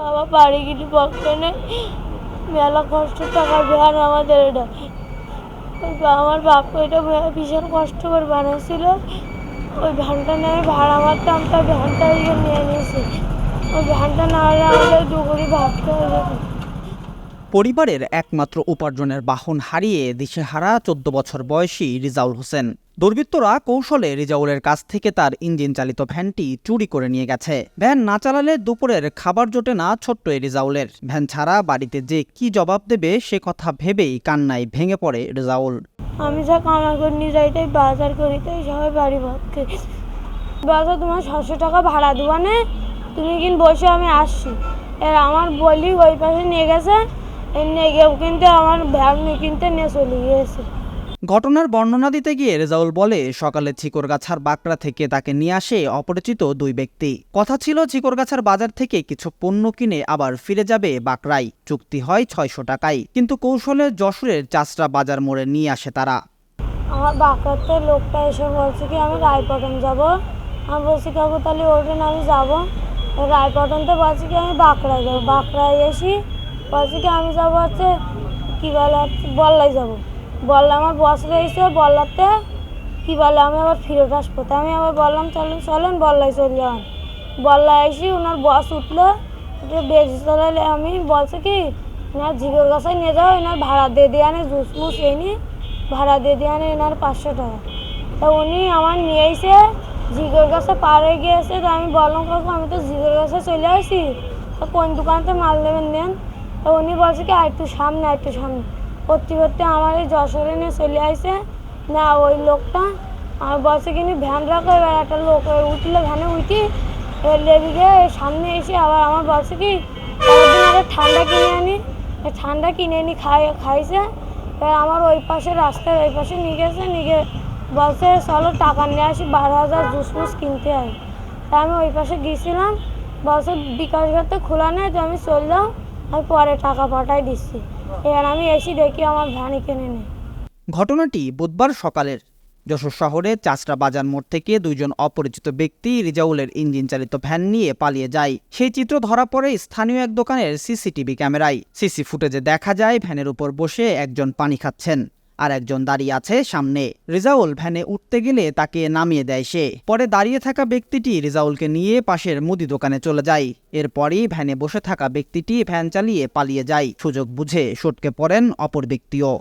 বাবা বাড়ি গিয়ে পক্ষে নেই মেলা কষ্ট টাকার ভ্যান আমাদের এটা। আমার বাপ এটা ভীষণ কষ্ট করে বানিয়েছিল ওই ভ্যানটা নিয়ে ভাড়া মারতাম তার ভ্যানটা নিয়ে নিয়েছি। ওই ভ্যানটা না হলে আমাদের দুপুরি ভাবতে হবে পরিবারের একমাত্র উপার্জনের বাহন হারিয়ে দিশেহারা চোদ্দ বছর বয়সী রিজাউল হোসেন। দুর্বৃত্তরা কৌশলে রিজাউলের কাছ থেকে তার ইঞ্জিন চালিত ভ্যানটি চুরি করে নিয়ে গেছে। ভ্যান না চালালে দুপুরের খাবার জোটে না ছোট্ট এই রিজাউলের। ভ্যান ছাড়া বাড়িতে যে কি জবাব দেবে সে কথা ভেবেই কান্নায় ভেঙে পড়ে রিজাউল। আমি যা কামাই করে নিয়ে যাই বাজার করি সবাই বাড়ি ভাবকে বাজার তোমার ছশো টাকা ভাড়া দেওয়া নে? তুমি কিন বসে, আমি আসছি। এর আমার বলি ওই পাশে নিয়ে গেছে। কিন্তু আমার কিনতে নিয়ে চলে গিয়েছে। ঘটনার বর্ণনা দিতে গিয়ে রেজাউল বলে সকালে চিকরগাছার বাঁকড়া থেকে তাকে নিয়ে আসে অপরিচিত দুই ব্যক্তি। কথা ছিল চিকরগাছার বাজার থেকে কিছু পণ্য কিনে আবার ফিরে যাবে বাকড়াই চুক্তি হয় ছয়শো টাকায়। কিন্তু কৌশলে যশোরের চাষরা বাজার মোড়ে নিয়ে আসে তারা। আমার বাঁকাতে লোকটা এসে বলছে কি আমি রায়পটন যাব। আমি বলছি কাকু তাহলে ওঠেন আমি যাব। রায়পটন তো বলছি কি আমি বাঁকড়ায় যাব। বাঁকড়ায় এসি বলছি কি, আমি যাব হচ্ছে, কী বলে হচ্ছে, বল্লায় যাব। বল্লা আমার বস রয়েছে, বল্লাতে কী বলে, আমি আবার ফিরত আসব। তা আমি আবার বললাম, চলেন চলেন, বল্লায় চলে যান। বল্লায় এসে ওনার বস উঠল, উঠে বেশি চলালে আমি, বলছে কি ওনার ঝিগর গাছায় নিয়ে যাও, এনার ভাড়া দিয়ে দিয়ে আনে, জুস মুস এনে, ভাড়া দিয়ে দিয়ে আনে এনার পাঁচশো টাকা। তা উনি আমার নিয়ে এসে ঝিগর গাছে পার হয়ে গিয়েছে, তো আমি বললাম, কাকু, আমি তো ঝিগর গাছে চলে আসি, তা কোন দোকানতে মাল নেবেন তা উনি বলছে কি একটু সামনে একটু সামনে। করতে করতে আমার এই যশোরে নিয়ে চলে আসে না, ওই লোকটা আমার বলছে কিনি ভ্যান রাখো। এবার একটা লোক উঠলে ভ্যানে, উঠি এবার সামনে এসে আবার আমার বলছে কি ঠান্ডা কিনে আনি। ঠান্ডা কিনে এনে খাই, খাইছে। এবার আমার ওই পাশে রাস্তার ওই পাশে নিয়ে গেছে, নিয়ে গিয়ে বলছে, চলো টাকা নিয়ে আসি, বারো হাজার জুস ফুস কিনতে হয় তা আমি ওই পাশে গিয়েছিলাম। বলছে, বিকাশ ঘাটতে খোলা নেই, তো আমি চললাম। আমি পরে টাকা পাঠাই দিচ্ছি। এবার আমি এসি দেখি আমার ভ্যানি কিনে নেই ঘটনাটি বুধবার সকালের। যশোর শহরে চাষরা বাজার মোড় থেকে দুইজন অপরিচিত ব্যক্তি রিজাউলের ইঞ্জিন চালিত ভ্যান নিয়ে পালিয়ে যায়। সেই চিত্র ধরা পড়ে স্থানীয় এক দোকানের সিসিটিভি ক্যামেরায়। সিসি ফুটেজে দেখা যায় ভ্যানের উপর বসে একজন পানি খাচ্ছেন। আর একজন দাঁড়িয়ে আছে সামনে। রেজাউল ভ্যানে উঠতে গেলে তাকে নামিয়ে দেয় সে। পরে দাঁড়িয়ে থাকা ব্যক্তিটি রেজাউলকে নিয়ে পাশের মুদি দোকানে চলে যায়। এরপরই ভ্যানে বসে থাকা ব্যক্তিটি ভ্যান চালিয়ে পালিয়ে যায়। সুযোগ বুঝে সটকে পড়েন অপর ব্যক্তিও।